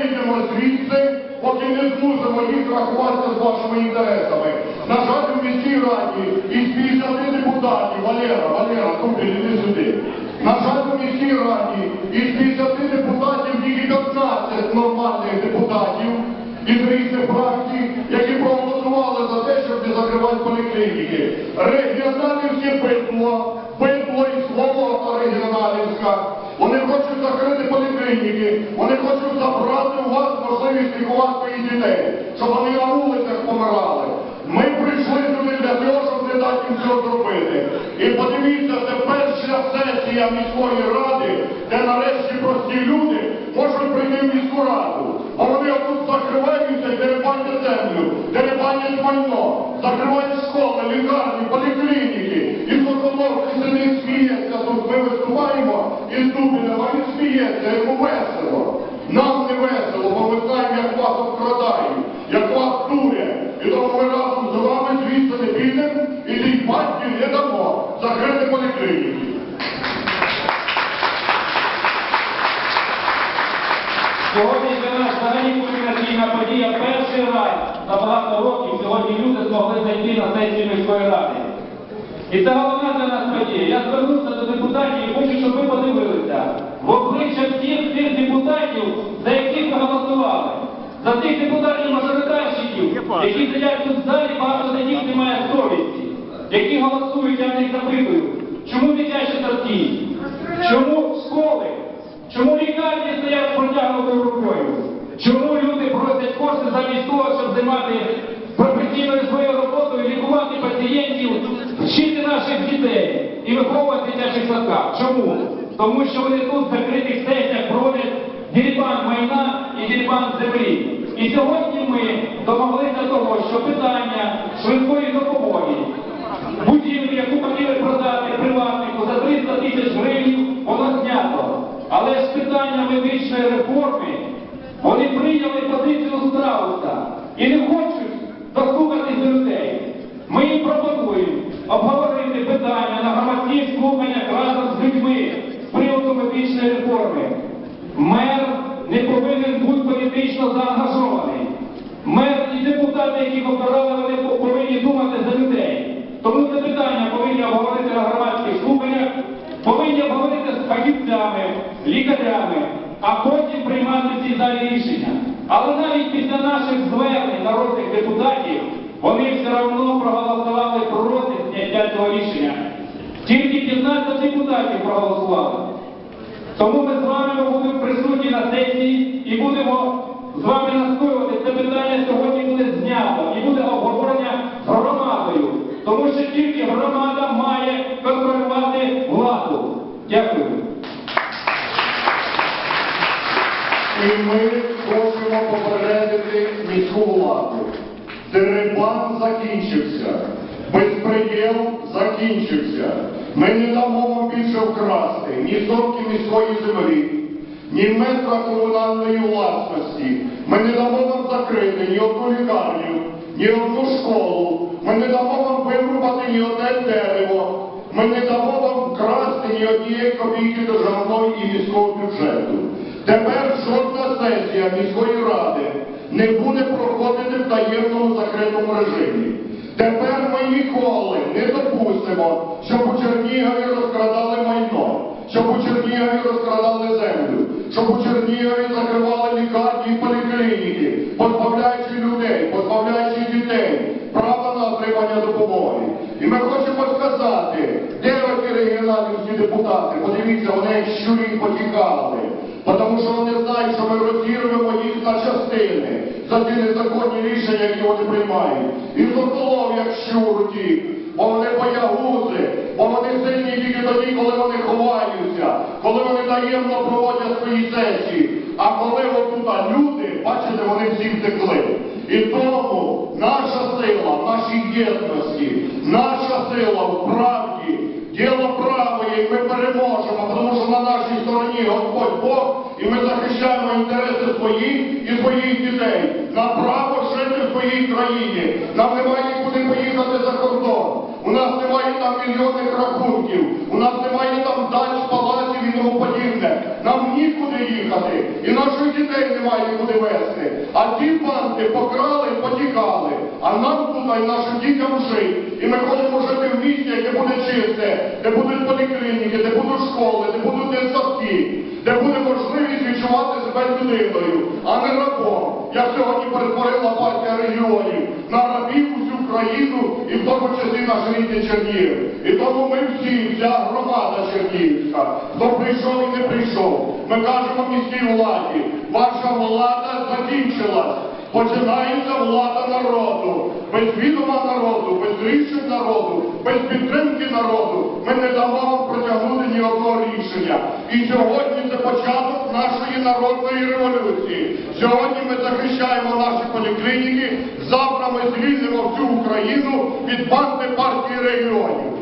вийдемо звідси, поки не змусимо їх рахуватися з вашими інтересами. На жаль, у міській раді із 50 депутатів, Валера, Валера, Кубін, іди сюди. На жаль, у міській раді із 50 депутатів тільки 15 нормальних депутатів із різних фракцій, які проголосували за те, щоб не закривати поліклініки. Регіоналівське битло, битло і сволота регіоналівська. Вони хочуть закрити поліклініки, вони хочуть забрати у вас можливість лікувати своїх дітей, щоб вони на вулицях помирали. Ми прийшли сюди для того, щоб не дати їм цього зробити. І подивіться, це перша сесія міської ради, де нарешті прості люди можуть прийти в міську раду. А вони тут закриваються і дерибанять землю, дерибанять майно, закривають школи, лікарні, поліклініки. І Соколовський сидить сміється, тут ми виступаємо із Дубіна, він сміється, йому весело. Нам не весело, бо ми знаємо, як вас обкрадають, як вас дурять. І тому ми разом з вами звідси не підемо і тій батьки не дамо закрити поліклініки. Сьогодні для нас взагалі кульмінаційна подія. Перший раз за багато років сьогодні люди змогли зайти на сесію міської ради. І це головна для нас подія. Я звернувся до депутатів і хочу, щоб ви подивилися в обличчя всіх тих депутатів, за яких ви голосували. За тих депутатів-мажоритарщиків, які сидять тут в залі, багато за них немає совісті, які голосують, я в них запитую, чому дитячі садки, чому школи, Чому лікарні стоять з протягнутою рукою? Чому люди просять кошти замість того, щоб займати професійною своєю роботою, лікувати пацієнтів, вчити наших дітей і виховувати дитячих садках? Чому? Тому що вони тут в закритих сесіях проводять дірібан майна і дірібан землі. І сьогодні ми домоглися того, що питання швидкої допомоги будівлю, яку хотіли продати приватнику за 300 тисяч гривень, воно знято. Але з питання медичної реформи вони прийняли позицію Страуса і не хочуть дослухатись до людей. Ми їм пропонуємо обговорити питання на громадських слуханнях разом з людьми з приводу медичної реформи. Мер не повинен бути політично заангажований. Мер і депутати, яких обирали, вони повинні думати за людей. Тому це питання повинні обговорити на громадських слуханнях, повинні обговорити з фахівцями, лікарями, а потім приймати в цій залі рішення. Але навіть після наших звернень народних депутатів вони все одно проголосували проти зняття цього рішення. Тільки 15 депутатів проголосували. Тому ми з вами будемо присутні на сесії і будемо з вами настоювати. Це питання сьогодні буде знято і буде обговорення з громадою. Тому що тільки громада має контролювати владу. Дякую. І ми хочемо попередити міську владу. Дерибан закінчився. Безпреділ закінчився. Ми не дамо вам більше вкрасти ні сотки міської землі, ні метра комунальної власності. Ми не дамо вам закрити ні одну лікарню, ні одну школу. Ми не дамо вам вирубати ні одне дерево. Ми не дамо вам вкрасти ні однієї копійки державного і міського бюджету. Тепер жодна сесія міської ради не буде проходити в таємному закритому режимі. Тепер ми ніколи не допустимо, щоб у Чернігові розкрадали майно, щоб у Чернігові розкрадали землю, щоб у Чернігові закривали лікарні і поліклініки, позбавляючи людей, позбавляючи дітей права на отримання допомоги. І ми хочемо сказати, де оці регіоналівські депутати? Подивіться, вони щурі потікали. Тому що вони знають, що ми розірвемо їх на частини за ті незаконні рішення, які вони приймають. І Соколов, як щур бо вони боягузи, бо вони сильні тільки тоді, коли вони ховаються, коли вони таємно проводять свої сесії. А коли отут люди, бачите, вони всі втекли. І тому наша сила в нашій єдності, наша сила в правді, діло правої, і ми переможемо, тому що на нашій стороні Господь Бог, і ми захищаємо інтереси свої і своїх дітей на право жити в своїй країні. Нам немає куди поїхати за кордон. У нас немає там мільйонних рахунків, у нас немає там дач, палаців і тому подібне. Нам нікуди їхати, і наших дітей немає куди вести. А ті банди покрали, потікали. А нам тут і нашим дітям жити. І ми хочемо жити в місті, яке буде чисте, де будуть поліклініки, де будуть школи, де будуть дитсадки, де буде можливість відчувати себе людиною, а не рабом. Як сьогодні перетворила партія регіонів на рабів усю країну і в тому числі наш рідний Чернігів. І тому ми всі, вся громада Чернігівська, хто прийшов і не прийшов, ми кажемо міській владі, ваша влада закінчилась. Починається влада народу, без відома народу, без рішень народу, без підтримки народу. Ми не дамо вам протягнути ні одного рішення. І сьогодні це початок нашої народної революції. Сьогодні ми захищаємо наші поліклініки. Завтра ми звільнимо всю Україну від банди партії регіонів.